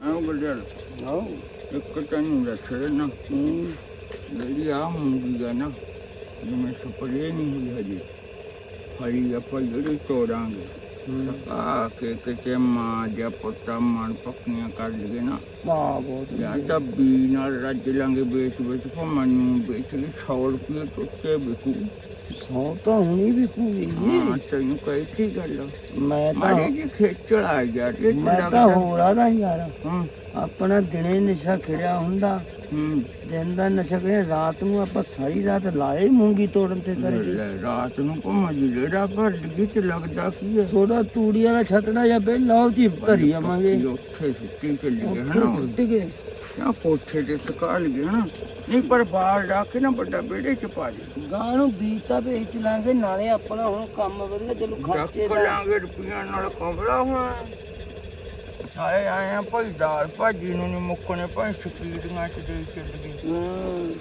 ਆਹ ਗੁਰਜਲ ਆਓ ਇੱਕ ਤੈਨੂੰ ਦੱਸ ਨਾ ਹੂੰ ਜਿਹੜੀ ਆ ਮੂੰਗੀ ਆ ਨਾ ਜਿਵੇਂ ਸਪਰੇ ਨਹੀਂ ਹੋਈ ਹਜੇ। ਹਰੀ ਆਪਾਂ ਜਿਹੜੀ ਤੋੜਾਂਗੇ ਆ ਕੇ ਕਿਤੇ ਮਾਂ ਜਾਂ ਪੁੱਤਾਂ ਮਨ ਪੱਕੀਆਂ ਕਰ ਲਈਏ ਨਾ। ਵਾਹ ਬਹੁਤ ਜਾਂ ਤਾਂ ਬੀ ਨਾਲ ਰੱਜ ਲਾਂਗੇ ਵੇਚ ਵੇਚ ਭਾਵੇਂ ਨੂੰ ਵੇਚ ਲਈ 100 ਰੁਪਏ ਟੁੱਟੇ ਵਿਕੂ। ਸੌ ਤਾਂ ਹੁਣੀ ਵੀ ਪੂਰੀ ਹਾਂ ਤੈਨੂੰ ਕਹੀ ਕੀ ਗੱਲ ਮੈਂ ਤਾਂ ਮਾੜੀ ਜੀ ਖੇਚਲ ਆ ਗਿਆ ਤੇ ਮੈਂ ਤਾਂ ਹੋਰ ਆਦਾ ਯਾਰ। ਹਾਂ। ਆਪਣਾ ਦਿਨੇ ਨਸ਼ਾ ਖਿੜਿਆ ਹੁੰਦਾ। ਹੂੰ। ਦਿਨ ਦਾ ਨਸ਼ਾ ਖਿੜਿਆ ਰਾਤ ਨੂੰ ਆਪਾਂ ਸਾਰੀ ਰਾਤ ਲਾਏ ਮੂੰਗੀ ਤੋੜਨ ਤੇ ਕਰਕੇ ਲੈ, ਰਾਤ ਨੂੰ ਭਾਵੇਂ ਜਿਹੜਾ ਪਰ ਡਿੱਗੀ ਲੱਗਦਾ ਕੀ ਹੈ ਥੋੜਾ ਤੂੜੀ ਵਾਲਾ ਛਤੜਾ ਜਾਂ ਬੇਲਾ ਉਹ ਜੀ ਧਰੀ ਆਵਾਂਗੇ। ਉੱਥੇ ਸੁੱਤੀ ਚੱਲੀ ਗਏ ਉੱਥੇ ਹਨਾ ਸੁੱਟ ਗਏ ਜਾਂ ਕੋਠੇ ਤੇ ਸੁਕਾ ਲਈਏ ਹਨਾ ਨਹੀਂ ਪਰ ਬਾਹਰ ਡਾ ਕੇ ਨਾ ਵੱਡਾ ਵਿਹੜੇ ਚ ਪਾ ਦੇ ਗਾਂ ਨੂੰ ਬੀਜ ਤਾਂ ਵੇਚ ਲਾਂਗੇ ਨਾਲੇ ਆਪਣਾ ਹੁਣ ਕੰਮ ਵਧੀਆ ਚਲੋ ਖਰਚੇ ਦਾ ਲਾਂਗੇ ਰੁਪਈਆਂ ਨਾਲ ਕਮਲਾ ਹੋਣਾ। ਆਏ ਆਏ ਆ ਭਾਈ ਦਾਲ ਭਾਜੀ ਨੂੰ ਨਹੀਂ ਮੁੱਕਣੇ ਭਾਈ ਸਕੀੜੀਆਂ ਚ ਦੇ ਚੱਲ ਗਈ ਹਾਂ।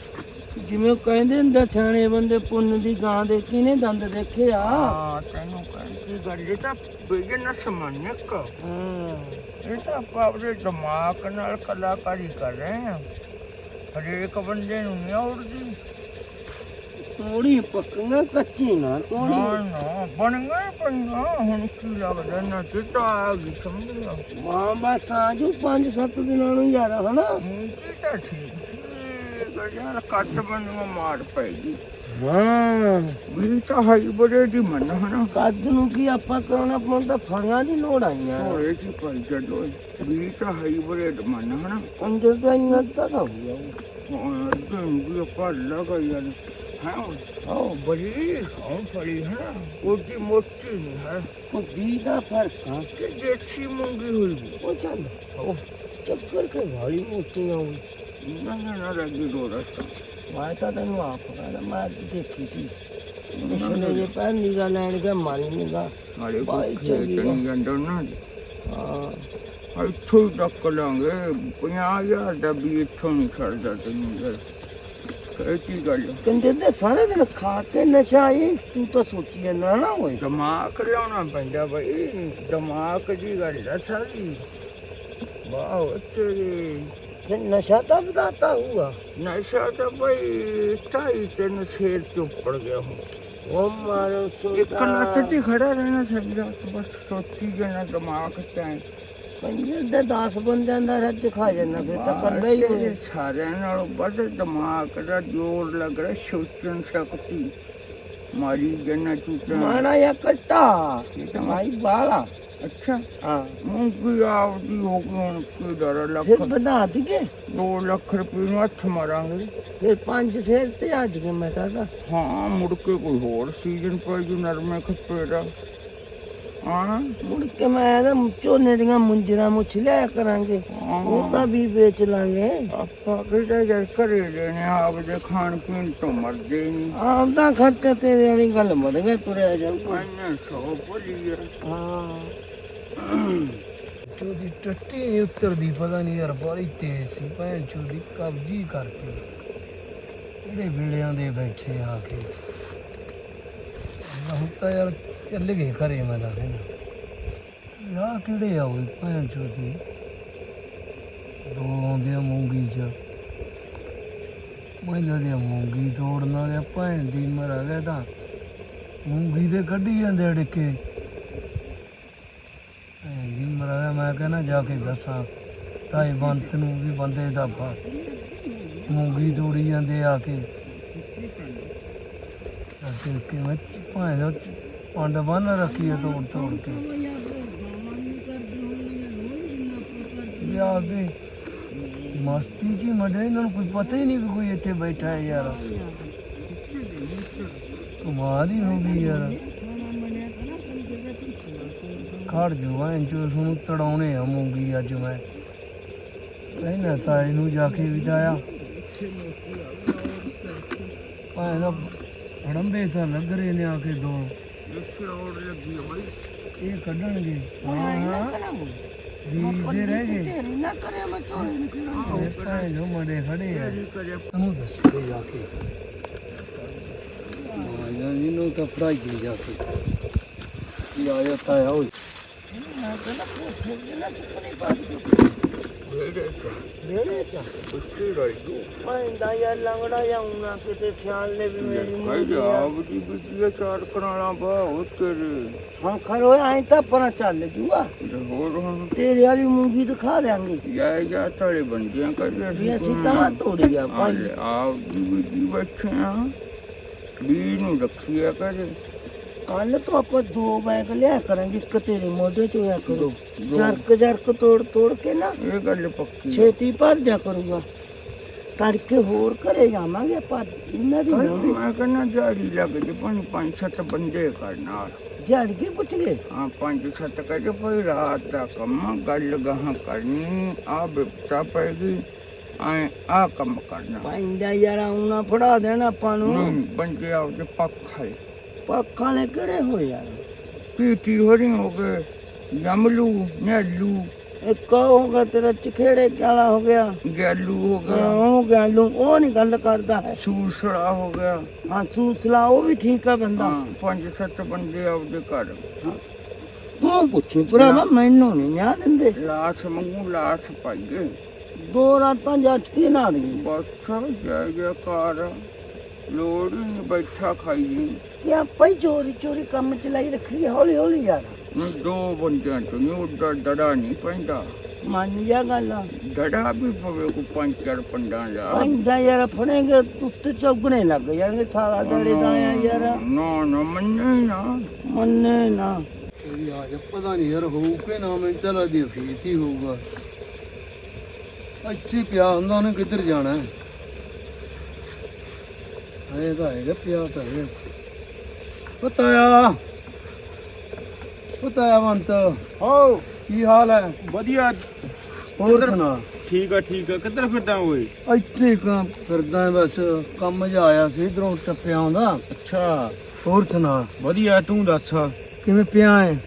ਜਿਵੇਂ ਉਹ ਕਹਿੰਦੇ ਹੁੰਦੇ ਛਾਣੇ ਬੰਦੇ ਪੁੰਨ ਦੀ ਗਾਂ ਦੇ ਕਿਨੇ ਦੰਦ ਦੇਖੇ ਆ ਹਾਂ ਤੈਨੂੰ ਕਹਿੰਦੀ ਗੱਲ ਇਹ ਤਾਂ ਬਿਜ਼ਨਸ ਮੰਨਕ ਹਾਂ। ਇਹ ਤਾਂ ਆਪਾਂ ਆਪਣੇ ਦਿਮਾਗ ਨਾਲ ਕਲਾਕਾਰੀ ਕਰ ਰਹੇ ਹਾਂ ਹਰੇਕ ਬੰਦੇ ਨੂੰ ਨਹੀਂ ਆਉੜਦੀ ਤੋੜੀ ਪੱਕੀਆਂ ਕੱਚੀ ਨਾ ਤੋੜੀ। ਨਾ ਨਾ ਬਣ ਗਏ ਪਈਆਂ ਹੁਣ ਕੀ ਲੱਗਦਾ ਨਾ ਚਿੱਟਾ ਆ ਗਈ ਸਮਝ ਲਿਆ ਮਾਂ ਬਸ ਆਜੂ 5-7 ਦਿਨਾਂ ਨੂੰ ਯਾਰ ਹਨਾ? ਹੁਣ ਕੀ ਤਾਂ ਠੀਕ ਠੀਕ ਹੈ ਯਾਰ ਕੱਟ ਬੰਨੂ ਮਾਰ ਪੈਗੀ। ਹਾਂ ਵੀ ਤਾਂ ਹਾਈ ਬੜੇ ਦੀ ਮੰਨ ਹਨਾ। ਕੱਦ ਨੂੰ ਕੀ ਆਪਾਂ ਕਰਾਉਣਾ ਨੂੰ ਤਾਂ ਫੜੀਆਂ ਦੀ ਲੋੜ ਆਈਆਂ ਹੋਏ ਕੀ ਭਾਈ ਚੱਲੋ ਵੀ ਤਾਂ ਹਾਈ ਬੜੇ ਦੀ ਮੰਨ ਹਨਾ। ਅੰਦਰ ਤਾਂ ਇੰਨਾ ਤਾਂ ਹੋ ਗਿਆ। ਹੁਣ ਦਿਨ ਵੀ ਆਪਾਂ ਲਗਾ ਯਾਰ। ਹਾਂ ਉਹ ਬੜੀ ਹਾਂ ਫੜੀ ਹੈ ਨਾ ਉਹਦੀ ਮੋਟੀ ਨਹੀਂ ਹੈ। ਉਹ ਵੀ ਦਾ ਫ਼ਰਕ ਆ। ਕਿ ਦੇਸੀ ਮੂੰਗੀ ਹੋਈ ਉਹ ਚੱਲ ਉਹ ਚੱਕਰ ਕੇ ਵਾਲੀ ਮੋਟੀਆਂ ਹੋਈ ਨਾ ਨਾ ਨਾ ਲੱਗੀ ਦੋ ਰਸਤਾ ਮੈਂ ਤਾਂ ਤੈਨੂੰ ਆਪ ਕਹਿੰਦਾ ਮੈਂ ਅੱਜ ਦੇਖੀ ਸੀ ਪਿਛਲੇ ਜੇ ਪੈਰ ਨਿਗਾ ਲੈਣ ਗਿਆ ਮਾਰੀ ਨਿਗਾ ਨਾਲੇ ਬਾਈ ਚੰਗੀ ਖੇਤ ਨਾ ਹਾਂ ਇੱਥੋਂ ਹੀ ਟੱਕ ਲਾਂਗੇ 50000 ਦਾ ਵੀ ਇੱਥੋਂ ਨਹੀਂ ਖੜਦਾ ਤੈਨੂੰ ਯਾਰ ਕੀ ਗੱਲ ਕਹਿੰਦੇ ਤੇ ਸਾਰੇ ਦਿਨ ਖਾ ਕੇ ਨਸ਼ਾ ਇਹ ਤੂੰ ਤਾਂ ਸੋਚੀ ਜਾਂਦਾ ਨਾ ਹੋਏ ਦਿਮਾਗ ਲਾਉਣਾ ਪੈਂਦਾ ਬਈ। ਦਿਮਾਗ ਦੀ ਗੱਲ ਆ ਸਾਰੀ। ਵਾਹ, ਤੇਰੀ ਫਿਰ ਨਸ਼ਾ ਤਾਂ ਬਤਾਤਾ ਹੁਆ ਨਸ਼ਾ ਤਾਂ ਬਈ ਢਾਈ ਤਿੰਨ ਸ਼ੇਰ ਚ ਉੱਪੜ ਗਿਆ ਹੁਣ। ਉਹ ਮਾਰੋ ਇੱਕ ਲੱਤ ਤੇ ਖੜਾ ਰਹਿਣਾ ਚਾਹੀਦਾ ਬਸ ਸੋਚੀ ਜਾਣਾ ਦਿਮਾਗ ਤੇ ਪੰਜੇ ਦੇ 10 ਬੰਦਿਆਂ ਦਾ ਰੱਜ ਖਾ ਜਾਂਦਾ ਫਿਰ ਤਾਂ ਕੱਲਾ ਹੀ ਹੋਏ। ਸਾਰਿਆਂ ਨਾਲੋਂ ਵੱਧ ਦਿਮਾਗ ਦਾ ਜੋਰ ਲੱਗ ਰਿਹਾ ਸੋਚਣ ਸ਼ਕਤੀ। ਮਾਰੀ ਜਨਾ ਚੁੱਟਣਾ ਮਾਣਾ ਜਾਂ ਕੱਟਾ ਇਹ ਤਾਂ ਮਾਈ ਬਾਲਾ ਅੱਛਾ। ਹਾਂ। ਹੁਣ ਕੀ ਆਪਦੀ ਹੋ ਗਈ ਹੁਣ ਕੀ ਡਰ ਲੱਖ ਫਿਰ ਵਧਾ ਦਈਏ। 2 ਲੱਖ ਰੁਪਏ ਨੂੰ ਹੱਥ ਮਾਰਾਂਗੇ। ਫਿਰ ਪੰਜ ਸਿਰ ਤੇ ਆ ਜਗੇ ਮੈਂ ਤਾਂ ਤਾਂ। ਹਾਂ ਮੁੜ ਕੇ ਕੋਈ ਹੋਰ ਸੀਜ਼ਨ ਪੈ ਜੂ ਨਰਮੇ ਖੱਪੇ ਦਾ। ਹਾਂ। ਮੁੜ ਕੇ ਮੈਂ ਤਾਂ ਝੋਨੇ ਦੀਆਂ ਮੁੰਜਰਾ ਮੁੱਛ ਲਿਆ ਕਰਾਂਗੇ। ਉਹ ਤਾਂ ਵੀ ਵੇਚ ਲਾਂਗੇ। ਆਪਾਂ ਕਿਹੜਾ ਜਰ ਘਰੇ ਲੈਣੇ ਆਪਦੇ ਖਾਣ ਪੀਣ ਤੋਂ ਮਰਦੇ ਨਹੀਂ ਆਪਦਾ ਖਰਚਾ ਤੇਰੇ ਵਾਲੀ ਗੱਲ ਮਰ ਗਿਆ ਤੁਰਿਆ ਜਾਊਗਾ। ਮੈਨੇ ਸੋ ਭੁੱਲੀ ਹਾਂ। ਚੋਦੀ ਟੱਟੀ ਨਹੀਂ ਉਤਰਦੀ, ਪਤਾ ਨਹੀਂ ਯਾਰ, ਬੜੀ ਤੇਜ਼ ਸੀ। ਭੈਣ ਚੋਦੀ ਕਬਜੀ ਕਰਤੀ। ਕਿਹੜੇ ਵੇਲਿਆਂ ਦੇ ਬੈਠੇ ਆ ਕੇ। ਹੁਣ ਤਾਂ ਯਾਰ ਚੱਲ ਗਏ ਘਰੇ ਮੈਂ ਤਾਂ ਕਹਿੰਦਾ। ਯਾ ਕਿਹੜੇ ਆ ਉਹ ਭੈਣ ਚੋਦੀ? ਦੋ ਆਉਂਦੇ ਆ ਮੂੰਗੀ ਚ। ਮਹਿਲਾ ਦੀ ਮੂੰਗੀ ਤੋੜਨ ਵਾਲੇ ਭੈਣ ਦੀ ਮਰ ਗਿਆ ਤਾਂ। ਮੂੰਗੀ ਦੇ ਕੱਢੀ ਜਾਂਦੇ ਅੜਕੇ ਦੀ ਮਰਾ ਮੈਂ ਕਹਿੰਦਾ ਜਾ ਕੇ ਦੱਸਾਂ। ਤਾਏ ਬੰਤ ਨੂੰ ਵੀ ਬੰਦੇ ਦਾ ਫਾ ਮੂੰਗੀ ਤੋੜੀ ਜਾਂਦੇ ਆ ਕੇ। ਅਤੇ ਕਿਵੇਂ ਭਾਵੇਂ ਪੰਡ ਬੰਨ ਰੱਖੀ ਤੋੜ ਤੋੜ ਕੇ। ਇਹ ਆ ਮਸਤੀ ਜੀ ਮੜੇ ਇਹਨਾਂ ਨੂੰ ਕੋਈ ਪਤਾ ਹੀ ਨਹੀਂ ਵੀ ਕੋਈ ਇੱਥੇ ਬੈਠਾ ਹੈ ਯਾਰ। ਕਮਾਲ ਹੀ ਹੋ ਗਈ ਯਾਰ। ਖੜ ਜੋ ਐਂ ਜੋ ਸੁਣ ਤੜਾਉਣੇ ਆ ਮੂੰਗੀ ਅੱਜ ਮੈਂ। ਕਹਿੰਦਾ ਤਾਂ ਇਹਨੂੰ ਜਾ ਕੇ ਵਿਟਾਇਆ ਭਾਵੇਂ ਨਾ ਹੜੰਬੇ ਤਾਂ ਲੱਗ ਰਹੇ ਨੇ ਆ ਕੇ ਦੋ। ਇਹ ਕੱਢਣਗੇ। ਹਾਂ। ਬੀਜ ਦੇ ਰਹਿ ਗਏ। ਤੇਰੀ ਨਾ ਕਰਿਆ ਮੈਂ ਝੋਨੇ ਨੂੰ ਕਿਹੜਾ ਇਹ ਮੜੇ ਖੜੇ ਆ। ਕਰੇ ਤੈਨੂੰ ਦੱਸ ਕੇ ਜਾ ਕੇ। ਆ ਇਹਨੂੰ ਤਾਂ ਪੜਾਈਏ ਜਾ ਕੇ। ਕੀ ਆਇਆ ਤਾਂ ਆ ਓਏ ਚ ਉੱਚੀ ਰਹੀ ਪੈਂਦਾ ਯਾਰ ਲੰਗੜਾ ਜਾਉਣਾ ਕਿਤੇ ਸਿਆਲ ਨੇ ਵੀ ਮੇਰੀ ਭਾਈ ਆ। ਆਪ ਦੀ ਬਿਜਲੀ ਚਾਰ ਕਰਾਣਾ ਬਾ ਤੇਰੇ ਹਾਂ ਖਰੋ ਐਂ ਤਾਂ ਪਰਾਂ ਚੱਲ ਜੂਆ ਹੋਰ ਹੁਣ ਤੇਰੇ ਵਾਲੀ ਮੂੰਗੀ ਦਿਖਾ ਦਿਆਂਗੇ ਯਾ ਜਾ ਤੜੇ ਬੰਦਿਆਂ ਕਰ ਵੀ ਅਸੀਂ ਤਾਂ ਤੋੜੀ ਆ ਭਾਈ ਆਪ ਦੀ ਬਿਜਲੀ ਬੈਠੇ ਆ ਵੀ ਨੂੰ ਰੱਖਿਆ ਕਰੇ ਕੱਲ ਤੋਂ ਆਪਾਂ ਦੋ ਬੈਗ ਲਿਆ ਕਰਾਂਗੇ ਇੱਕ ਤੇਰੇ ਮੋਢੇ 'ਚ ਹੋਇਆ ਕਰੋ। ਜਰਕ ਜਰਕ ਤੋੜ ਤੋੜ ਕੇ ਨਾ ਇਹ ਗੱਲ ਪੱਕੀ। ਛੇਤੀ ਭਰ ਜਾ ਕਰੂਗਾ। ਤੜਕੇ ਹੋਰ ਘਰੇ ਜਾਵਾਂਗੇ ਆਪਾਂ ਇਹਨਾਂ ਦੀ ਮਿਲਦੀ ਮੈਂ ਕਹਿੰਦਾ ਜਾੜੀ ਲੱਗ ਜੇ ਪੰਜ ਪੰਜ ਸੱਤ ਬੰਦੇ ਕਰਨਾ ਜੜ ਕੇ ਪੁੱਛ ਗਏ? ਹਾਂ ਪੰਜ ਸੱਤ ਕਹਿੰਦੇ ਕੋਈ ਰਾਤ ਦਾ ਕੰਮ ਗੱਲ ਗਾਹਾਂ ਕਰਨੀ ਆ ਬਿਪਤਾ ਪੈਗੀ ਐ ਆ ਕੰਮ ਕਰਨਾ। ਪੈਂਦਾ ਯਾਰ ਆਉਣਾ ਫੜਾ ਦੇਣਾ ਆਪਾਂ ਨੂੰ। ਬੰਦੇ ਆਪਦੇ ਪੱਖ ਹੈ ਨੇ ਕਿਹੜੇ ਹੋ ਯਾਰ ਪੀਟੀ ਹੋ ਰਹੀ ਹੋ ਗਏ ਯਮਲੂ ਨੈਲੂ ਗਿਆ ਤੇਰਾ ਚਖੇੜੇ ਕਾਲਾ ਹੋ ਗਿਆ। ਗੈਲੂ ਹੋ ਗਿਆ। ਉਹ ਗਾਲੂ ਉਹ ਨਹੀਂ ਗੱਲ ਕਰਦਾ। ਹੈ ਸੂਸੜਾ ਹੋ ਗਿਆ। ਹਾਂ ਸੂਸਲਾ ਉਹ ਵੀ ਠੀਕ ਆ ਬੰਦਾ। ਹਾਂ ਪੰਜ ਸੱਤ ਬੰਦੇ ਆਪਦੇ ਘਰ। ਤੂੰ ਪੁੱਛੀ ਭਰਾਵਾ ਮੈਨੂੰ ਨਹੀਂ ਨਿਆ ਦਿੰਦੇ। ਲਾਸ਼ ਮੰਗੂ ਲਾਸ਼ ਪਾਈਏ। ਦੋ ਰਾਤਾਂ ਕੇ ਨਾ ਰਹੀ ਬਸ ਜੈ ਜੈ ਕਾਰ ਲੋੜ ਹੀ ਨਹੀਂ ਬੈਠਾ ਖਾਈ ਜੀ। ਕਿ ਆਪਾਂ ਹੀ ਚੋਰੀ ਚੋਰੀ ਕੰਮ ਚਲਾਈ ਰੱਖੀ ਹੌਲੀ ਹੌਲੀ ਯਾਰ। ਨਹੀਂ ਦੋ ਬੰਦਿਆਂ ਤੋਂ ਨਹੀਂ ਉੱਡਾ ਡੜਾ ਨਹੀਂ ਪੈਂਦਾ। ਮੰਨ ਜਾ ਗੱਲ। ਡੜਾ ਵੀ ਪਵੇ ਕੋ ਪੰਜ ਚਾਰ ਪੰਡਾਂ ਦਾ। ਪੈਂਦਾ ਯਾਰ ਫੜੇਗੇ ਉੱਤੇ ਚੌਗਣੇ ਲੱਗ ਜਾਣਗੇ ਸਾਰਾ ਦੜੇ ਦਾ ਆ ਯਾਰ। ਨਾ ਨਾ ਮੰਨੇ ਨਾ। ਮੰਨੇ ਨਾ। ਤੇਰੀ ਆ ਜਾ ਪਤਾ ਨਹੀਂ ਯਾਰ ਹੋਊ ਕਿ ਨਾ ਮੈਂ ਚਲਾ ਦੀ ਖੇਤ ਹੀ ਹੋਊਗਾ। ਇੱਥੇ ਪਿਆ ਹੁੰਦਾ ਉਹਨੇ ਕਿੱਧਰ ਜਾਣਾ? ਹੈ ਇਹ ਤਾਂ ਹੈਗਾ ਪਿਆ ਤਾਂ ਹੈ ਪਤਾ ਆ ਪਤਾ ਆ ਬੰਤ ਹੋ ਕੀ ਹਾਲ ਹੈ ਵਧੀਆ। ਹੋਰ ਸੁਣਾ? ਠੀਕ ਆ ਠੀਕ ਆ। ਕਿੱਧਰ ਫਿਰਦਾ ਓਏ? ਇੱਥੇ ਕੰਮ ਫਿਰਦਾ ਬਸ ਕੰਮ ਜਿਹਾ ਆਇਆ ਸੀ ਇਧਰੋਂ ਟੱਪਿਆ ਆਉਂਦਾ। ਅੱਛਾ। ਹੋਰ ਸੁਣਾ? ਵਧੀਆ ਤੂੰ ਦੱਸ? ਕਿਵੇਂ ਪਿਆ ਹੈ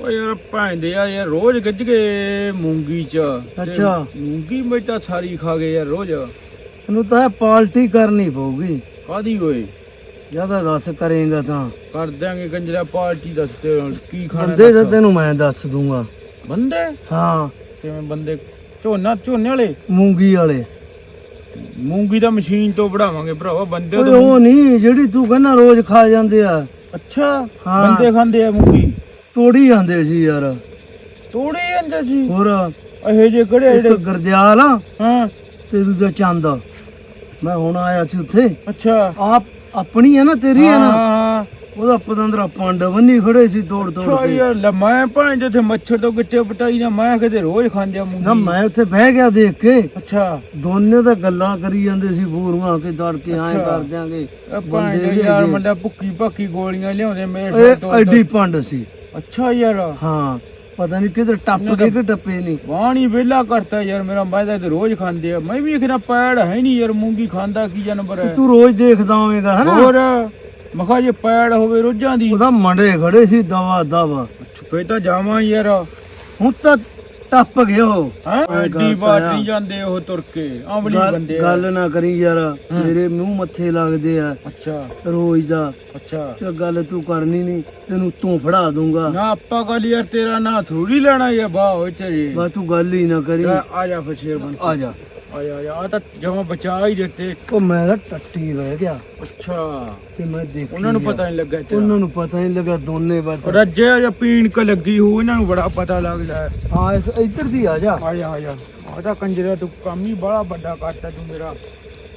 ਓ ਯਾਰ ਭਾਂਦੇ ਆ ਯਾਰ ਰੋਜ਼ ਗੱਜ ਗਏ ਮੂੰਗੀ ਚ। ਅੱਛਾ। ਮੂੰਗੀ ਮੈਂ ਤਾਂ ਸਾਰੀ ਖਾ ਗਏ ਯਾਰ ਰੋਜ਼। ਇਹਨੂੰ ਤਾਂ ਪਾਲਟੀ ਕਰਨੀ ਪਊਗੀ। ਕਾਦੀ ਓਏ? ਜ਼ਿਆਦਾ ਦੱਸ ਕਰੇਗਾ ਤਾਂ। ਕਰ ਦਿਆਂਗੇ ਕੰਜਰਾ ਪਾਰਟੀ ਦੱਸ ਤੇ ਕੀ ਖਾਣਾ ਬੰਦੇ ਤਾਂ। ਤੈਨੂੰ ਮੈਂ ਦੱਸ ਦੂੰਗਾ। ਬੰਦੇ? ਹਾਂ। ਕਿਵੇਂ ਬੰਦੇ? ਝੋਨਾ ਝੋਨੇ ਵਾਲੇ? ਮੂੰਗੀ ਵਾਲੇ। ਮੂੰਗੀ ਦਾ ਮਸ਼ੀਨ ਤੋਂ ਵੜਾਵਾਂਗੇ ਭਰਾਵਾ ਬੰਦੇ ਓਏ ਉਹ ਨਹੀਂ ਜਿਹੜੀ ਤੂੰ ਕਹਿੰਦਾ ਰੋਜ਼ ਖਾ ਜਾਂਦੇ ਆ। ਅੱਛਾ ਹਾਂ। ਬੰਦੇ ਖਾਂਦੇ ਆ ਮੂੰਗੀ? ਤੋੜੀ ਜਾਂਦੇ ਸੀ ਯਾਰ। ਤੋੜੇ ਜਾਂਦੇ ਸੀ? ਹੋਰ ਇਹ ਜੇ ਕਿਹੜੇ ਜਿਹੜੇ? ਗਰਦਿਆਲ ਹਾਂ। ਤੇ ਦੂਜਾ ਚੰਦ ਮੈਂ ਹੁਣ ਆਇਆ ਸੀ ਉੱਥੇ। ਅੱਛਾ। ਆਪ ਆਪਣੀ ਹੈ ਨਾ ਤੇਰੀ ਹੈ ਨਾ? ਹਾਂ ਉਹਦਾ ਪਤੰਦਰਾ ਪੰਡ ਬੰਨੀ ਖੜੇ ਸੀ ਤੋੜ ਤੋੜ ਅੱਛਾ ਕੇ ਯਾਰ ਲੈ ਮੈਂ ਭਾਂ ਜਿੱਥੇ ਮੱਛਰ ਤੋਂ ਗਿੱਟੇ ਪਟਾਈ ਨਾ ਮੈਂ ਕਿਤੇ ਰੋਜ਼ ਖਾਂਦੇ ਆ ਮੂੰਗੀ। ਨਾ ਮੈਂ ਉੱਥੇ ਬਹਿ ਗਿਆ ਦੇਖ ਕੇ। ਅੱਛਾ। ਦੋਨੇ ਤਾਂ ਗੱਲਾਂ ਕਰੀ ਜਾਂਦੇ ਸੀ ਬੂਰੀਆਂ ਕਿ ਦੜ ਕੇ ਐਂ ਅੱਛਾ। ਕਰ ਦਿਆਂਗੇ। ਇਹ ਭਾਂ ਬੰਦੇ ਯਾਰ ਹੈਗੇ। ਮੰਡਾ ਭੁੱਕੀ ਭੱਕੀ ਗੋਲੀਆਂ ਲਿਆਉਂਦੇ ਮੇਰੇ ਸਿਰ ਇਹ ਤੋਂ ਐਡੀ ਪੰਡ ਸੀ। ਅੱਛਾ ਯਾਰ। ਹਾਂ। ਪਤਾ ਨਹੀਂ ਕਿਧਰ ਟੱਪ ਕੇ ਕਿ ਟੱਪੇ ਨਹੀਂ। ਵਾਣੀ ਵੇਲਾ ਕਰਤਾ ਯਾਰ ਮੇਰਾ ਮੈਂ ਤਾਂ ਰੋਜ਼ ਖਾਂਦੇ ਆ। ਮੈਂ ਵੀ ਕਿਹਨਾਂ ਪੈੜ ਹੈ ਨਹੀਂ ਯਾਰ ਮੂੰਗੀ ਖਾਂਦਾ ਕੀ ਜਾਨਵਰ ਹੈ। ਤੂੰ ਰੋਜ਼ ਦੇਖਦਾ ਹੋਵੇਂਗਾ ਹਨਾ? ਹੋਰ ਮਖਾ ਜੇ ਪੈੜ ਹੋਵੇ ਰੋਜ਼ਾਂ ਦੀ। ਉਹਦਾ ਮੰਡੇ ਖੜੇ ਸੀ ਦਵਾ ਦਵਾ ਫੇ ਤਾਂ ਜਾਵਾਂ ਯਾਰ। ਹੁਣ ਤਾਂ ਟੱਪ ਗਿਆ ਉਹ। ਹੈ? ਐਂ ਐਡੀ ਕਰਤਾ। ਨਹੀਂ ਜਾਂਦੇ ਉਹ ਤੁਰ ਕੇ। ਆਂਵਲੀ ਗੱਲ- ਬੰਦੇ ਆ। ਗੱਲ ਨਾ ਕਰੀ ਯਾਰ। ਮੇਰੇ ਮੂੰਹ ਮੱਥੇ ਲੱਗਦੇ ਆ। ਅੱਛਾ। ਰੋਜ਼ ਦਾ। ਅੱਛਾ। ਤੇ ਗੱਲ ਤੂੰ ਕਰਨੀ ਨਹੀਂ ਤੈਨੂੰ ਤੂੰ ਫੜਾ ਦੂੰਗਾ ਨਾ ਆਪਾਂ ਗੱਲ ਯਾਰ ਤੇਰਾ ਨਾਂ ਥੋੜੀ ਲੈਣਾ ਯਾਰ ਵਾਹ ਹੋਏ ਤੇਰੀ। ਬਸ ਤੂੰ ਗੱਲ ਹੀ ਨਾ ਕਰੀ। ਆ ਜਾ ਫਿਰ ਸ਼ੇਰ ਬਣ ਆ ਜਾ। ਆ ਜਾ ਆ ਤਾਂ ਜਮਾ ਬਚਾ ਹੀ ਦਿੱਤੇ। ਉਹ ਮੈਂ ਤਾਂ ਟੱਟੀ ਰਹਿ ਗਿਆ। ਅੱਛਾ। ਤੇ ਮੈਂ ਦੇਖੀ ਉਹਨਾਂ ਨੂੰ ਗਿਆ। ਪਤਾ ਨਹੀਂ ਲੱਗਾ ਤੇਰਾ ਉਹਨਾਂ ਨੂੰ ਪਤਾ ਨਹੀਂ ਲੱਗਾ ਦੋਨੇ ਜਾਂ ਪੀਣ ਕ ਲੱਗੀ ਹੋ ਇਹਨਾਂ ਨੂੰ ਬੜਾ ਪਤਾ ਲੱਗਦਾ ਹੈ। ਹਾਂ ਇਸ ਇੱਧਰ ਦੀ ਆ ਜਾ। ਆ ਜਾ ਆ ਜਾ ਆ ਤਾਂ ਕੰਜਰਾ ਤੂੰ ਕੰਮ ਹੀ ਬੜਾ ਵੱਡਾ ਕਰਤਾ ਤੂੰ ਮੇਰਾ।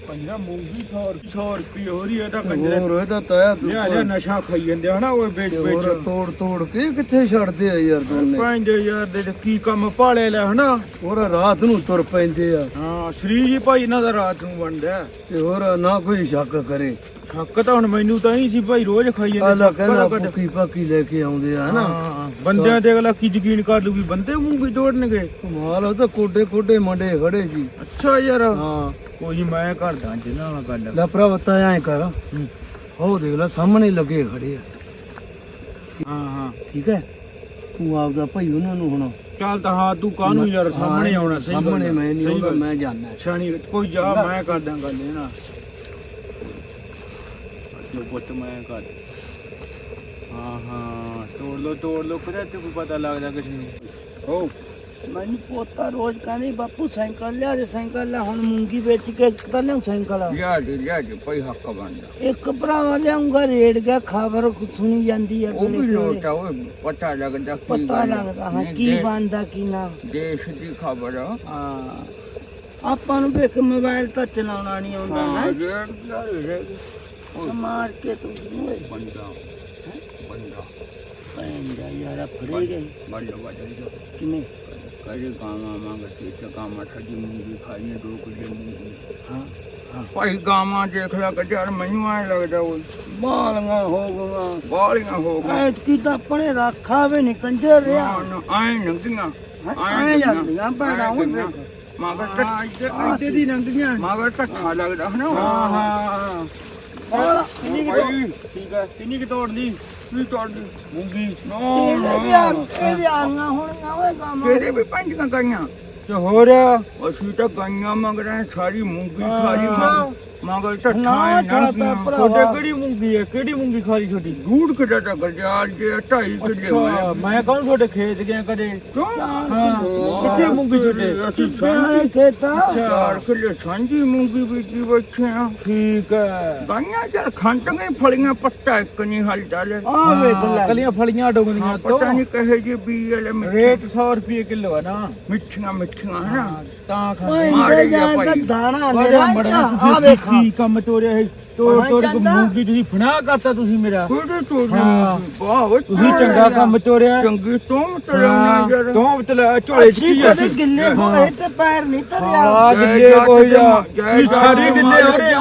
ਕੰਜਰਾ ਮੂੰਗੀ 100 100 ਰੁਪਏ ਹੋ ਰਹੀ ਹੈ ਤਾਂ ਕੰਜਰਾ ਹੋਰ ਇਹ ਤਾਂ ਤਾਇਆ ਤੂੰ ਲਿਆ ਲਿਆ ਨਸ਼ਾ ਖਾਈ ਜਾਂਦੇ ਹਨਾ ਉਹ ਵੇਚ ਹੋਰ ਵੇਚ। ਤੋੜ ਤੋੜ ਕੇ ਕਿੱਥੇ ਛੱਡਦੇ ਆ ਯਾਰ ਦੋਨੇ? ਪੰਜ ਯਾਰ ਦੇ ਕੀ ਕੰਮ ਭਾਲੇ ਲੈ ਹਨਾ? ਹੋਰ ਰਾਤ ਨੂੰ ਤੁਰ ਪੈਂਦੇ ਆ। ਹਾਂ ਸ੍ਰੀ ਜੀ ਭਾਈ ਇਹਨਾਂ ਦਾ ਰਾਤ ਨੂੰ ਬਣਦਾ। ਤੇ ਹੋਰ ਨਾ ਕੋਈ ਸ਼ੱਕ ਕਰੇ। ਸ਼ੱਕ ਤਾਂ ਹੁਣ ਮੈਨੂੰ ਤਾਂ ਹੀ ਸੀ ਭਾਈ ਰੋਜ਼ ਖਾਈ ਜਾਂਦੇ ਆਲਾ ਕਹਿੰਦਾ ਤਾਂ ਕਦੇ- ਭੁੱਕੀ ਪਾਕੀ ਲੈ ਕੇ ਆਉਂਦੇ ਆ ਹਨਾ? ਹਾਂ, ਬੰਦਿਆਂ ਤੇ ਅਗਲਾ ਕੀ ਯਕੀਨ ਕਰ ਲੂ ਵੀ ਬੰਦੇ ਮੂੰਗੀ ਤੋੜਨਗੇ। ਕਮਾਲ ਉਹ ਤਾਂ ਕੋਡੇ ਕੋਡੇ ਮੰਡੇ ਖੜੇ ਸੀ। ਅੱਛਾ ਯਾਰ। ਹਾਂ। ਕੋਈ ਨੀ, ਮੈਂ ਕਰਦਾ ਜਿੰਨਾ ਨਾਲ ਗੱਲ। ਲੈ ਭਰਾ ਬਤਾ ਐ ਕਰ। ਹੂੰ। ਉਹ ਦੇਖ ਲੈ ਸਾਹਮਣੇ ਲੱਗੇ ਖੜੇ ਆ। ਹਾਂ ਹਾਂ। ਠੀਕ ਹੈ? ਤੂੰ ਆਪਦਾ ਭਾਈ ਉਹਨਾਂ ਨੂੰ ਹੁਣ। ਚੱਲ ਤਾਂ ਹਾਂ ਤੂੰ ਕਾਹਨੂੰ ਯਾਰ ਸਾਹਮਣੇ ਆਉਣਾ ਸਹੀ ਗੱਲ ਸਾਹਮਣੇ ਆ, ਮੈਂ ਨਹੀਂ ਸਹੀ ਆਉਂਦਾ ਗੱਲ। ਮੈਂ ਜਾਣਾ ਛਾਣੀ ਕੋਈ ਜਾ ਮੈਂ ਕਰਦਾ ਗੱਲ ਇਹ ਨਾ ਜੋ ਪੁੱਤ ਮੈਂ ਕਰ ਹਾਂ ਹਾਂ ਤੋੜ ਲੋ ਤੋੜ ਲੋ ਕਦੇ ਤੇ ਕੋਈ ਪਤਾ ਲੱਗਦਾ ਕਿਸੇ ਨੂੰ ਹੋ। ਮੈਨੂੰ ਪੋਤਾ ਰੋਜ਼ ਕਹਿੰਦੀ ਬਾਪੂ ਸਾਈਕਲ ਲਿਆ ਦੇ ਸਾਈਕਲ ਲਿਆ ਹੁਣ ਮੂੰਗੀ ਵੇਚ ਕੇ ਤਾਂ ਲਿਆਉਂ ਸਾਈਕਲ। ਲਿਆ ਦੇ ਲਿਆ ਦੇ ਪਈ ਹੱਕ ਬਣਦਾ ਇੱਕ ਭਰਾਵਾ ਲਿਆਉਂਗਾ ਰੇੜ ਗਿਆ ਖਬਰ ਸੁਣੀ ਜਾਂਦੀ ਹੈ ਉਹ ਵੀ ਲੋਟ ਉਹ ਪਤਾ ਲੱਗਦਾ ਕੀ ਪਤਾ। ਲੱਗਦਾ ਹਾਂ ਕੀ ਬਣਦਾ ਕੀ ਨਾ। ਦੇਸ਼ ਦੀ ਖਬਰ ਆ। ਹਾਂ। ਆਪਾਂ ਨੂੰ ਵੇਖ ਮੋਬਾਈਲ ਤਾਂ ਚਲਾਉਣਾ ਨਹੀਂ ਆਉਂਦਾ ਹਾਂ ਸਮਾਰ ਕੇ ਤੂੰ ਓਏ। ਬੰਦਾ ਬੰਦਾ। ਪੈਂਦਾ ਯਾਰਾ ਫੜੇ ਗਏ। ਬੰਦਾ ਬੰਦਾ ਕਿਵੇਂ? ਕਰੇ ਗਾਵਾਂ ਮੰਗਤੀ ਤੇ ਗਾਵਾਂ ਠੱਗੀ ਮੂੰਗੀ ਖਾਈਏ ਦੋ ਕੁਲੇ ਮੂੰਗੀ। ਹਾਂ ਭਾਈ ਗਾਵਾਂ ਦੇਖ ਲੈ ਕਿ ਯਾਰ ਮੈਨੂੰ ਐ ਲੱਗਦਾ ਉਹ ਬਾਲੀਆਂ ਹੋ ਗਈਆਂ ਬਾਲੀਆਂ ਹੋ ਗਈਆਂ। ਐਤਕੀ ਤਾਂ ਆਪਣੇ ਰਾਖਾ ਵੀ ਨਹੀਂ ਕੰਜਰ ਰਿਹਾ। ਐ ਨੰਗੀਆਂ ਐ ਜਾਂਦੀਆਂ ਭੈਣਾਂ। ਵੇਖ। ਮਗਰ ਇੱਥੇ ਇੱਥੇ ਦੀ ਲੰਘੀਆਂ ਮਗਰ ਟੱਠਾ ਲੱਗਦਾ ਹਨਾ? ਹਾਂ ਹਾਂ। ਹਾਂ ਕਿੰਨੀ ਕਿ ਭਾਈ ਠੀਕ ਹੈ ਕਿੰਨੀ ਕਿ ਤੋੜ ਲਈ ਕੀ ਤੋੜਦੀ ਮੂੰਗੀ ਨੋ ਇਹਦੇ ਵੀ ਆ ਇਹਦੇ ਆਂਗਾ ਹੋਣੀਆਂ ਓਏ ਗਾਵਾਂ ਤੇਰੇ ਵੀ ਪੰਜੀਆਂ ਗਾਈਆਂ ਤੇ ਹੋਰ ਅਸੀਂ ਤਾਂ ਗਾਈਆਂ ਮੰਗ ਰਹੇ ਸਾਰੀ ਮੂੰਗੀ ਹਾਂ। ਖਾਲੀ ਮਗਰ ਟੱਠਾ ਨਾ ਠਾਤਾ ਨੰਗੀਆਂ ਭਰਾ। ਤੁਹਾਡੇ ਕਿਹੜੀ ਮੂੰਗੀ ਹੈ? ਕਿਹੜੀ ਮੂੰਗੀ ਖਾਲੀ ਤੁਹਾਡੀ ਦੂੜ ਕਿਦਾ ਤਾਂ ਗਰਜਾਲ ਜੇ ਢਾਈ ਕਿੱਲੇ ਅੱਛਾ ਹੋਏ ਮੈਂ ਕੌਣ ਤੁਹਾਡੇ ਖੇਤ ਗਿਆ ਕਦੇ। ਕਿਉਂ? ਹਾਂ ਕਿੱਥੇ ਮੂੰਗੀ ਤੁਹਾਡੇ? ਅਸੀਂ ਖੇਤਾ। ਚਾਰ ਕਿੱਲੇ ਸਾਂਝੀ ਮੂੰਗੀ ਬੀਜੀ ਬੱਚੇ ਆ। ਠੀਕ ਹੈ। ਗਾਈਆਂ ਖੰਡ ਗਏ ਫਲੀਆਂ ਪੱਤਾ ਇੱਕ ਨਹੀਂ ਹਲਦਾ ਲੈ ਆ ਵੇਖ ਹਾਂ, ਲੈ ਕਲੀਆਂ ਫਲੀਆਂ ਹਾਂ, ਤੋਂ। ਪਤਾ ਨਹੀਂ ਕਹੇ ਜੇ ਬੀ ਵਾਲੇ ਮਿੱਠੇ। ਰੇਟ 100 ਰੁਪਏ ਕਿਲੋ ਹੈ ਨਾ। ਮਿੱਠੀਆਂ ਮਿੱਠੀਆਂ ਹਾਂ, ਤਾਂ ਖਾਂਦੇ ਮਾੜੇ ਜਿਹਾ ਭਾਈ। ਦਾਣਾ ਮੇਰਾ ਬੜਾ ਆ ਵੇਖ। ਕੀ ਕੰਮ ਤੋਰਿਆ ਹੈ ਤੋੜ ਤੋੜ ਕੇ। ਮੂੰਗੀ ਤੁਸੀਂ ਫਨਾ ਕਰਤਾ ਤੁਸੀਂ ਮੇਰਾ। ਕੋਈ ਤੋੜ। ਵਾਹ ਓਏ ਤੁਸੀਂ ਚੰਗਾ ਕੰਮ ਤੋਰਿਆ। ਚੰਗੀ ਤੋਂ ਤਲਾਉਣਾ ਯਾਰ। ਤੋਂ ਬਤਲਾ ਝੋਲੇ ਚ ਕੀ ਹੈ ਗਿੱਲੇ ਹੋਏ ਤੇ ਪੈਰ ਨਹੀਂ ਹਾਂ ਜੈ ਗਿੱਲੇ ਕੋਈ ਜਾ ਸਾਰੇ ਗਿੱਲੇ ਹੋ। ਰਹੇ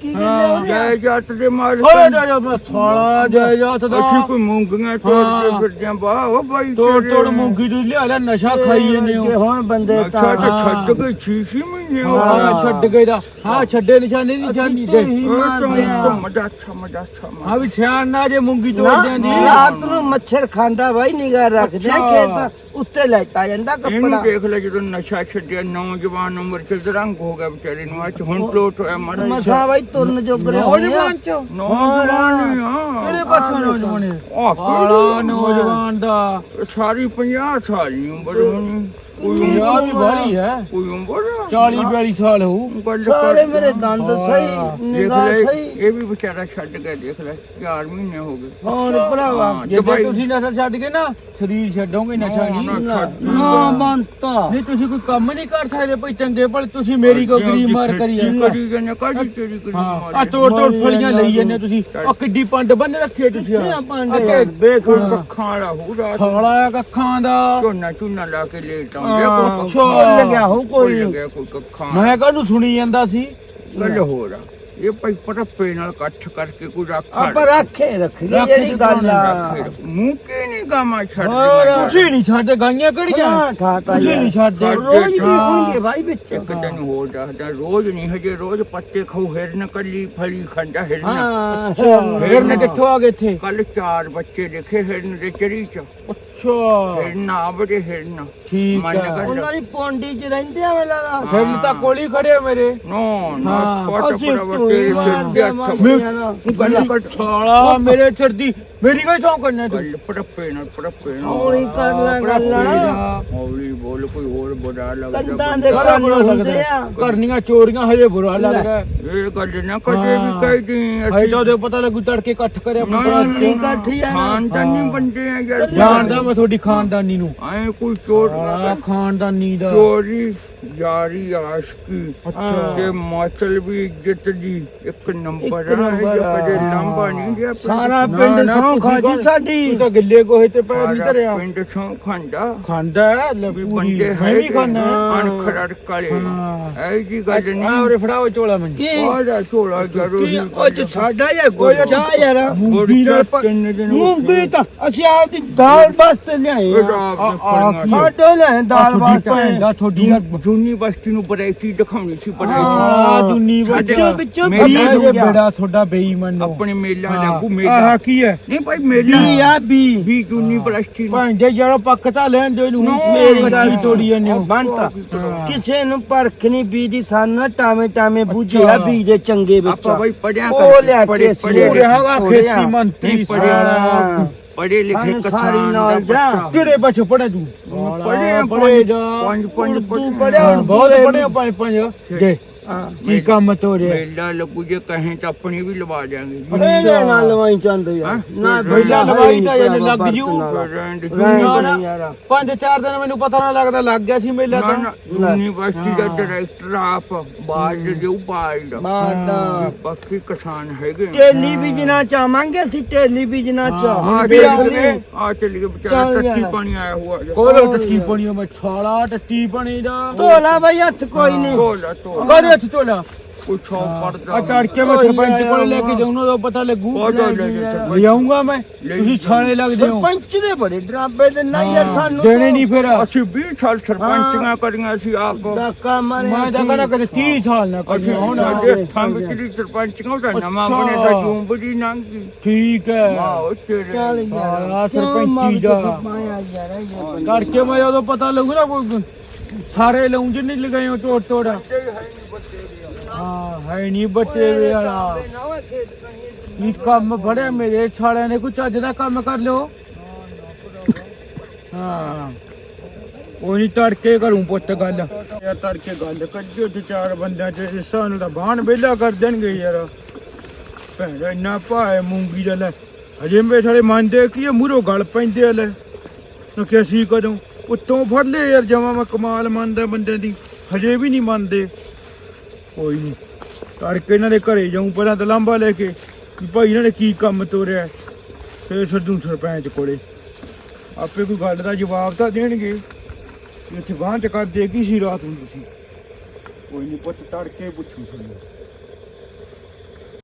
ਕੀ ਗਿੱਲੇ ਹੋ ਜੈ ਰਿਹਾ ਜੱਟ ਦੇ ਮਾਲਕ ਓਏ ਜਾ ਜਾ ਸਾਲਾ ਜੈ ਜਾਤ ਦਾ। ਅਸੀਂ ਕੋਈ ਮੂੰਗੀਆਂ ਤੋੜ ਕੇ ਹਾਂ। ਫਿਰਦੇ ਆਂ ਵਾਹ ਓ ਬਾਈ ਤੋੜ ਤੇਰੇ। ਤੋੜ ਮੂੰਗੀ ਤੂੰ ਲਿਆ ਲੈ ਨਸ਼ਾ ਖਾਈ ਜਾਂਦੇ ਕਿ ਹੋ ਹੁਣ ਬੰਦੇ ਅੱਛਾ ਤਾਂ ਤਾਂ ਹਾਂ। ਛੱਡ ਕੇ ਛੀ ਛੀ ਮਹੀਨੇ ਹੋ ਹਾਂ ਗਏ ਛੱਡ ਗਏ ਦਾ। ਹਾਂ ਛੱਡੇ ਨਿਸ਼ਾਨੇ ਨਿਸ਼ਾਨੀ ਦੇ। ਓਏ ਤੂੰ ਤੂੰ ਮਦਾ ਅੱਛਾ ਮਦਾ ਅੱਛਾ ਹਾਂ ਵੀ ਸਿਆਣ ਨਾ ਜੇ ਮੂੰਗੀ ਤੋੜ ਨਾ, ਜਾਂਦੀ। ਰਾਤ ਨੂੰ ਮੱਛਰ ਖਾਂਦਾ ਬਾਈ ਨਿਗਾਹ ਰੱਖਦੇ। ਖੇਤ ਉੱਤੇ ਲੈਟਾ ਜਾਂਦਾ ਇਹਨੂੰ ਕੱਪੜਾ ਦੇਖ ਲੈ ਜਦੋਂ ਨਸ਼ਾ ਛੱਡਿਆ ਨੌਜਵਾਨ ਉਮਰ ਚ ਰੰਗ ਹੋ ਗਿਆ ਵਿਚਾਰੇ ਨੂੰ। ਅੱਜ ਹੁਣ ਪਲੋਟ ਹੋਇਆ ਮਰ ਮਸਾ ਬਾਈ ਤੁਰਨ ਜੋਗਰੇ ਹੋਏ ਆ। ਨੌਜਵਾਨ ਚ? ਨੌਜਵਾਨ ਹੀ ਆ। ਕਿਹੜੇ ਪਾਸੋਂ ਨੌਜਵਾਨ ਹੈ? ਆਹ ਨੌਜਵਾਨ ਦਾ। ਸਾਰੀ 50 ਸਾਲ ਦੀ ਉਮਰ ਹੋਣੀ। ਕੋਈ ਉਮਰ ਵੀ ਬੜੀ ਹੈ। ਕੋਈ ਉਮਰ 40 42 ਸਾਲ ਹੋਊ। ਗੱਲ ਸਾਰੇ ਕਰ- ਮੇਰੇ ਦੰਦ ਹਾਂ। ਸਹੀ ਦੇਖ ਨਿਗਾਹ ਲੈ ਸਹੀ। ਇਹ ਵੀ ਵਿਚਾਰਾ ਛੱਡ ਕੇ ਦੇਖ ਲੈ 4 ਮਹੀਨੇ ਹੋ ਗਏ। ਹੋਰ ਭਰਾਵਾ ਹਾਂ, ਜੇ ਤੁਸੀਂ ਨਸ਼ਾ ਛੱਡ ਕੇ ਨਾ ਸਰੀਰ ਛੱਡੋਗੇ ਨਸ਼ਾ ਨਹੀਂ। ਨਾ, ਮੰਨਤਾ। ਨਹੀਂ ਤੁਸੀਂ ਕੋਈ ਕੰਮ ਨਹੀਂ ਕਰ ਸਕਦੇ ਭਾਈ ਚੰਗੇ ਭਲੇ ਤੁਸੀਂ ਮੇਰੀ ਕੋ ਗਰੀਬ ਮਾਰ ਕਰੀ ਕੀ ਜਾਂਦੇ ਕਰੀ ਜਾਂਦੇ ਕਾਜੀ ਤੇਰੀ ਕਰੀ ਹਾਂ ਆ ਤੋੜ ਤੋੜ ਮਾਰੀ ਫਲੀਆਂ ਲਈ ਜਾਂਦੇ ਜਾਂਦੇ ਤੁਸੀਂ। ਆ ਕਿੱਡੀ ਪੰਡ ਬੰਨ ਰੱਖੀ ਹੈ ਤੁਸੀਂ ਆ। ਪਾਂਡੇ ਕੋਈ ਕੱਖਾਂ ਵਾਲਾ ਹੋ ਰਾਤ ਆ ਕੱਖਾਂ ਦਾ। ਝੋਨਾ ਝੋਨਾ ਲਾ ਕੇ ਲੈ ਟਾਉਂਦੇ ਹਾਂ, ਕੋਈ ਅੱਛਾ। ਕੱਖਾਂ ਲੱਗਿਆ ਹੋ ਕੋਈ। ਕੋਈ ਲੱਗਿਆ ਕੋਈ ਕੱਖਾਂ? ਮੈਂ ਕਾਹਨੂੰ ਸੁਣੀ ਜਾਂਦਾ ਸੀ। ਗੱਲ ਹੋ ਰਾ ਇਹ ਭਾਈ ਪਟੱਪੇ ਨਾਲ ਇਕੱਠ ਕਰਕੇ ਕੋਈ ਰੱਖਾ ਆਪਾਂ ਰੱਖੇ ਰੱਖੀਏ ਰੱਖ ਜਿਹੜੀ ਗੱਲ ਆ? ਮੂੰਹ ਕੇ ਨਹੀਂ ਗਾਮਾ ਛੱਡ ਹੋਰ। ਦੇਣਾ। ਤੁਸੀਂ ਨਹੀਂ ਛੱਡਦੇ ਗਾਈਆਂ ਕਿਹੜੀਆਂ? ਹਾਂ ਠਾਤਾ ਤੁਸੀਂ ਨਹੀਂ ਛੱਡਦੇ ਛੱਡ- ਰੋਜ਼ ਵੀ ਹਾਂ। ਹੋਣਗੇ ਭਾਈ ਵਿੱਚ। ਇੱਕ ਦਿਨ ਹੋਰ ਦੱਸਦਾ ਰੋਜ਼ ਨਹੀਂ ਹਜੇ ਰੋਜ਼ ਪੱਤੇ ਖਾਉ ਹਿਰਨ ਕੱਲੀ ਫਲੀ ਖੰਡਾ ਹਿਰਨ। ਹਾਂ ਹਿਰਨ ਕਿੱਥੋਂ ਆ? ਗਏ ਇੱਥੇ? ਕੱਲ ਚਾਰ ਬੱਚੇ ਦੇਖੇ ਹਿਰਨ ਦੇ ਚੜੀ ਚ। ਅੱਛਾ। ਹਿਰਨ ਆ ਬੜੇ ਹਿਰਨ ਠੀਕ ਹੈ ਉਹਨਾਂ ਦੀ ਪੌਂਡੀ ਚ ਰਹਿੰਦੇ ਆ ਵੇਲਾ ਦਾ। ਹਿਰਨ ਤਾਂ ਕੋਲੀ ਖੜੇ ਆ ਮੇਰੇ। ਨੋ ਨਾ ਤੂੰ ਤੇਰੇ ਮਾਰ। ਸਿਰ ਦੇ ਅੱਖ ਮੇਰੇ ਸਿਰ ਦੀ ਮੇਰੀ ਕੋਈ ਚੌਂਕ ਕਰਨਾ ਤੂੰ। ਪਟੱਪੇ ਨਾਲ ਪਟੱਪੇ ਨਾਲ। ਹੌਲੀ ਕਰ ਲੈ ਗੱਲਾਂ। ਹੌਲੀ ਬੋਲ ਕੋਈ ਹੋਰ ਬੁਰਾ ਲੱਗਦਾ ਕੰਦਾਂ ਦੇ ਕੰਨ ਹੁੰਦੇ ਆ। ਕਰਨੀਆਂ ਚੋਰੀਆਂ ਹਜੇ ਬੁਰਾ ਲੱਗਦਾ ਹੈ। ਇਹ ਗੱਲ ਨਾ ਕਦੇ ਵੀ ਹਾਂ। ਕਹਿ ਦੀ ਹਜੇ ਤਾਂ ਉਹਦੇ ਪਤਾ ਲੱਗੂ ਤੜਕੇ ਇਕੱਠ ਕਰਿਆ ਬੰਦਾ ਨਹੀਂ ਇਕੱਠੀ ਆ। ਖਾਨਦਾਨੀ ਬੰਦੇ ਆ ਯਾਰ। ਜਾਣਦਾ ਮੈਂ ਤੁਹਾਡੀ ਖਾਨਦਾਨੀ ਨੂੰ। ਐ ਕੋਈ ਚੋਰ ਖਾਨਦਾਨੀ ਦਾ। ਚੋਰੀ। ਯਾਰੀ ਆਸ਼ਕੀ ਅੱਛਾ। ਤੇ ਮਾਚਲ ਵੀ ਇੱਜ਼ਤ ਦੀ ਇੱਕ ਨੰਬਰ ਇੱਕ ਆ ਨੰਬਰ ਇਹ ਆ। ਕਦੇ ਲੰਬਾ ਨਹੀਂ ਗਿਆ ਸਾਰਾ ਨਾ, ਪਿੰਡ ਨਾ, ਸੌ ਖਾਜੂ ਗੱਲ- ਸਾਡੀ। ਤੂੰ ਤਾਂ ਗਿੱਲੇ ਗੋਹੇ ਤੇ ਪੈਰ ਨਹੀਂ ਧਰਿਆ। ਪਿੰਡ ਸੌ ਖੰਡਾ ਖਾਂਦਾ ਹੈ ਲੈ ਵੀ ਪੂਰੀ ਬੰਦੇ ਮੈਂ ਵੀ ਖਾਣਾ ਅਣਖੜੜ ਕਾਲੇ ਹਾਂ। ਐ ਜੀ ਗੱਲ ਆ ਨਹੀਂ। ਉਰੇ ਫੜਾਓ ਚੋਲਾ ਮੈਨੂੰ। ਕੀ? ਆਜਾ ਝੋਲਾ ਜਰੂਰ ਉਹ ਚ ਸਾਡਾ ਯਾਰ ਗੋਜਾ ਯਾਰ ਮੂੰਗੀ ਨਾਲ ਕਿੰਨੇ ਦਿਨ ਮੂੰਗੀ ਤਾਂ ਅਸੀਂ ਆਪ ਦੀ ਦਾਲ ਵਾਸਤੇ ਲਿਆਏ ਆ। ਆ- ਆ ਕੀ ਹੈ? ਸਾਡੇ ਲਿਆਏ ਦਾਲ ਵਾਸਤੇ। ਤੁਹਾਡੀ ਦਾ ਬਸਤੀ ਨੂੰ ਬਰੈਤੀ ਦਿਖਾਉਣੀ ਸੀ ਆ ਬਰੈਤੀ ਦੁਨੀ ਵਿੱਚੋਂ ਵਿੱਚੋਂ ਪਤਾ ਇਹ ਲੱਗਿਆ। ਬੇੜਾ ਤੁਹਾਡਾ ਬੇਈਮਾਨ ਨੂੰ ਆਪਣੇ ਮੇਲਾ ਹਾਂ। ਲੱਗੂ ਆਹ ਮੇਲਾ ਕੀ ਹੈ ਨਹੀਂ ਭਾਈ ਮੇਲਾ ਬੀ ਆ ਬੀ ਵੀ ਚੁੰਨੀ ਪਲਸਟੀ ਭਾਂਡੇ ਜਰਾ ਪੱਕ ਤਾਂ ਲੈਣ ਦੇ ਨੂੰ ਮੇਰੀ ਗੱਲ ਤੋੜੀ ਜਾਂਦੇ ਹੋ ਬੰਤਾ ਹਾਂ। ਕਿਸੇ ਨੂੰ ਪਰਖ ਨਹੀਂ ਬੀ ਦੀ ਸਾਨੂੰ ਟਾਵੇਂ ਟਾਵੇਂ ਬੁਝਿਆ ਅੱਛਾ। ਬੀ ਦੇ ਚੰਗੇ ਵਿੱਚ ਆਪਾਂ ਭਾਈ ਪੜਿਆ ਉਹ ਲਿਆ ਕੇ ਅਸੀਂ ਪੜ੍ਹਿਆ। ਖੇਤੀ ਮੰਤਰੀ। ਹਾਂ। ਪੜੇ ਲਿਖੇ ਸਾਰੀ ਆ। ਬੱਚਾ। ਕਿਹੜੇ ਬੱਚੇ ਪੜੇ ਤੂੰ? ਪੜ੍ਹੇ ਆ, ਪੜੇ ਜਾ। ਪੰਜ ਪੰਜ ਹਾਂ, ਬਹੁਤ ਪੜੇ ਆ ਪੰਜ ਪੰਜ। ਦੇ ਹਾਂ। ਕੀ ਕੰਮ ਤੋਰੇ ਮੇਲਾ ਲੱਗੂ ਜੇ ਕਹੇ ਤਾਂ ਆਪਣੀ ਵੀ ਲਵਾ ਦਿਆਂਗੇ ਇਹਦੇ ਨਾਲ ਲਵਾਈ ਚੰਦ ਯਾਰ? ਨਾ ਬੇਲਾ ਲਵਾਈ ਤਾਂ ਇਹਨੇ ਲੱਗ ਜੂ। ਯਾਰ ਪੰਜ ਚਾਰ ਦਿਨ ਮੈਨੂੰ ਪਤਾ ਨਾ ਲੱਗਦਾ ਲੱਗ ਗਿਆ ਸੀ ਮੇਲਾ ਨਾ ਤਾਂ ਨਾ ਯੂਨੀਵਰਸਿਟੀ ਦਾ। ਡਾਇਰੈਕਟਰ ਆਪ ਬਾਜ ਜੋ ਬਾਜ ਮਾਤਾ ਪੱਕੀ ਕਿਸਾਨ ਹੈਗੇ ਟੈਲੀਵਿਜ਼ਨਾਂ ਚ ਆਵਾਂਗੇ ਅਸੀਂ ਟੈਲੀਵਿਜ਼ਨਾਂ ਚ ਆ ਚੱਲੀਏ ਵਿਚਾਰਾ ਯਾਰ। ਪਾਣੀ ਆਇਆ ਹੋਇਆ ਜੀ। ਕੋਲ ਟੱਟੀ ਪਣੀ ਮੈਂ ਛਾਲਾ ਟੱਟੀ ਪਣੀ ਦਾ। ਧੋਲਾ ਬਈ ਹੱਥ ਕੋਈ ਨਹੀਂ। ਢੋਲਾ ਢੋਲਾ ਕਰੇ ਹੱਥ ਤੋਲਾ ਕੋਈ ਛੋ ਪੜਦਾ ਆ ਚੜ ਕੇ ਮੈਂ ਸਰਪੰਚ ਕੋਲ ਲੈ ਕੇ ਜਾਉਣਾ ਤਾਂ ਪਤਾ ਲੱਗੂ ਬਹੁਤ ਲੈ ਕੇ ਚੱਲ। ਲੈ ਆਉਂਗਾ ਮੈਂ ਤੁਸੀਂ ਛਾਲੇ ਲੱਗਦੇ ਹੋ ਸਰਪੰਚ ਦੇ ਬੜੇ ਡਰਾਬੇ ਦੇ ਨਾ ਯਾਰ ਸਾਨੂੰ ਦੇਣੇ ਨਹੀਂ ਫਿਰ। ਅਸੀਂ 20 ਸਾਲ ਸਰਪੰਚੀਆਂ ਕਰੀਆਂ ਸੀ ਆਪ। ਧੱਕਾ ਮਾਰੇ ਮੈਂ ਤਾਂ ਕਹਿੰਦਾ ਕਦੇ 30 ਸਾਲ ਨਾ ਕਰੀ ਹੁਣ ਸਾਡੇ ਵਿੱਚ ਦੀ ਸਰਪੰਚੀਆਂ ਦਾ ਨਵਾਂ ਬਣੇ ਤਾਂ ਜੂੰਬੜੀ ਨੰਗੀ। ਠੀਕ ਹੈ। ਵਾਹ ਤੇਰੇ ਚੱਲ ਯਾਰ ਸਾਲਾ ਸਰਪੰਚੀ ਦਾ। ਕਰਕੇ ਮੈਂ ਉਦੋਂ ਪਤਾ ਲੱਗੂ ਨਾ ਕੋਈ ਸਾਰੇ ਲਾਉਂ ਜਿੰਨੇ ਲਗਾਏ ਤੋੜ ਤੋੜ। ਹਾਂ, ਹੈ ਨਹੀਂ ਬੱਚੇ ਵਾਲਾ। ਨਾ ਕੀ ਕੰਮ ਫੜਿਆ ਮੇਰੇ ਛਾਲਿਆਂ ਨੇ, ਕੋਈ ਚੱਜ ਦਾ ਕੰਮ ਕਰ ਲਿਓ। ਹਾਂ। ਉਹ ਨਹੀਂ ਤੜਕੇ ਕਰੂੰ ਪੁੱਤ ਗੱਲ। ਯਾਰ ਤੜਕੇ ਗੱਲ ਕੱਢਿਓ ਤੇ ਚਾਰ ਬੰਦਿਆਂ ਚ ਇਸ ਸਾਨੂੰ ਦਾ ਬਾਣ ਵਿਹਲਾ ਕਰ ਦੇਣਗੇ ਯਾਰ। ਭੈਣ, ਇੰਨਾ ਭਾਏ ਮੂੰਗੀ ਦਾ ਲੈ। ਅਜੇ ਮੇਰੇ ਸਾਲੇ ਮੰਨਦੇ ਕੀ ਆ ਮੂਰੋ ਗਲ ਪੈਂਦੇ ਆ ਲੈ। ਨਾ ਕਿ ਅਸੀਂ ਕਦੋਂ? ਉੱਤੋਂ ਫੜ ਲਏ ਯਾਰ, ਜਮਾ ਮੈਂ ਕਮਾਲ ਮੰਨਦਾ ਬੰਦੇ ਦੀ। ਹਜੇ ਵੀ ਨਹੀਂ ਮੰਨਦੇ। ਕੋਈ ਨਹੀਂ, ਤੜਕੇ ਇਹਨਾਂ ਦੇ ਘਰੇ ਜਾਊਂ, ਪਹਿਲਾਂ ਤਾਂ ਲਾਂਬਾ ਲੈ ਕੇ, ਵੀ ਭਾਈ ਇਹਨਾਂ ਨੇ ਕੀ ਕੰਮ ਤੋਰਿਆ। ਹੈ। ਫਿਰ ਛੱਡੂ ਸਰਪੰਚ ਕੋਲੇ। ਆਪੇ ਕੋਈ ਗੱਲ ਦਾ ਜਵਾਬ ਤਾਂ ਦੇਣਗੇ। ਵੀ ਇੱਥੇ ਬਾਂਹ ਚ ਕਰ ਦੇ ਕੀ ਸੀ ਰਾਤ ਨੂੰ ਤੁਸੀਂ? ਕੋਈ ਨਹੀਂ ਪੁੱਤ, ਤੜਕੇ ਪੁੱਛੂ ਤੁਹਾਨੂੰ।